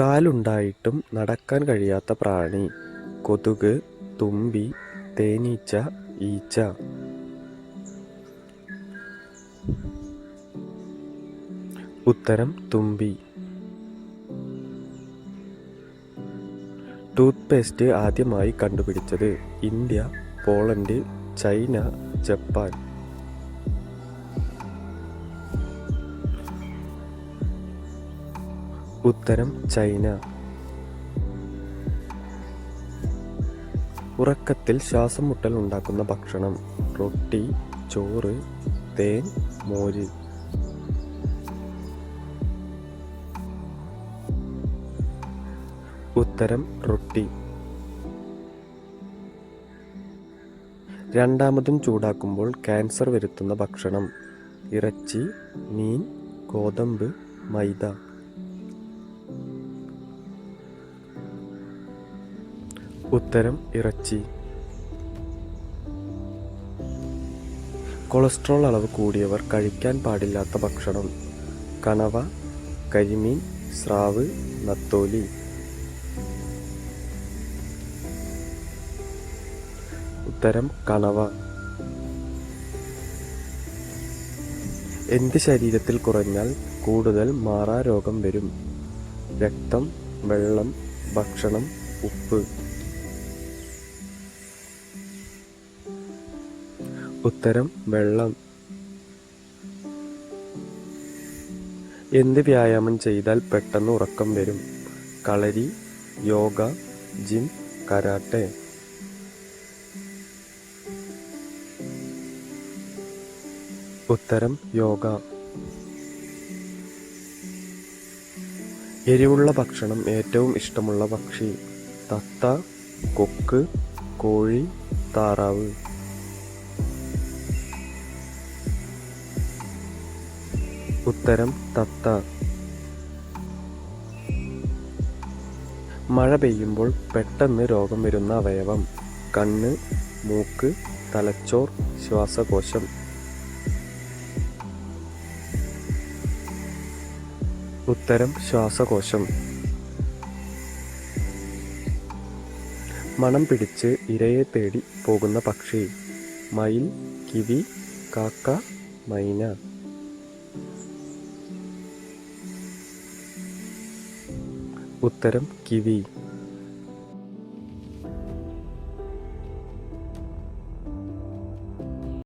കാലുണ്ടായിട്ടും നടക്കാൻ കഴിയാത്ത പ്രാണി. കൊതുക് തുമ്പി തേനീച്ച ഈച്ച. ഉത്തരം തുമ്പി. ടൂത്ത് പേസ്റ്റ് ആദ്യമായി കണ്ടുപിടിച്ചത് ഇന്ത്യ പോളണ്ട് ചൈന ജപ്പാൻ. ഉത്തരം ചൈന. ഉറക്കത്തിൽ ശ്വാസം മുട്ടൽ ഉണ്ടാക്കുന്ന ഭക്ഷണം. റൊട്ടി ചോറ് തേൻ മോര്. ഉത്തരം റൊട്ടി. രണ്ടാമതും ചൂടാക്കുമ്പോൾ ക്യാൻസർ വരുത്തുന്ന ഭക്ഷണം. ഇറച്ചി മീൻ ഗോതമ്പ് മൈദ. ഉത്തരം ഇറച്ചി. കൊളസ്ട്രോൾ അളവ് കൂടിയവർ കഴിക്കാൻ പാടില്ലാത്ത ഭക്ഷണം. കണവ കരിമീൻ സ്രാവ് നത്തോലി. ഉത്തരം കണവ. എന്ത് ശരീരത്തിൽ കുറഞ്ഞാൽ കൂടുതൽ മാറാരോഗം വരും. രക്തം വെള്ളം ഭക്ഷണം ഉപ്പ്. ഉത്തരം വെള്ളം. എന്ത് വ്യായാമം ചെയ്താൽ പെട്ടെന്ന് ഉറക്കം വരും? Kalari yoga gym karate. ഉത്തരം യോഗ. എരിവുള്ള ഭക്ഷണം ഏറ്റവും ഇഷ്ടമുള്ള പക്ഷി. തത്ത കൊക്ക് കോഴി താറാവ്. ഉത്തരം തത്ത. മഴ പെയ്യുമ്പോൾ പെട്ടെന്ന് രോഗം വരുന്ന അവയവം. കണ്ണ് മൂക്ക് തലച്ചോർ ശ്വാസകോശം. ഉത്തരം ശ്വാസകോശം. മണം പിടിച്ച് ഇരയെ തേടി പോകുന്ന പക്ഷി. മയിൽ കിവി കാക്ക മൈന. ഉത്തരം കിവി.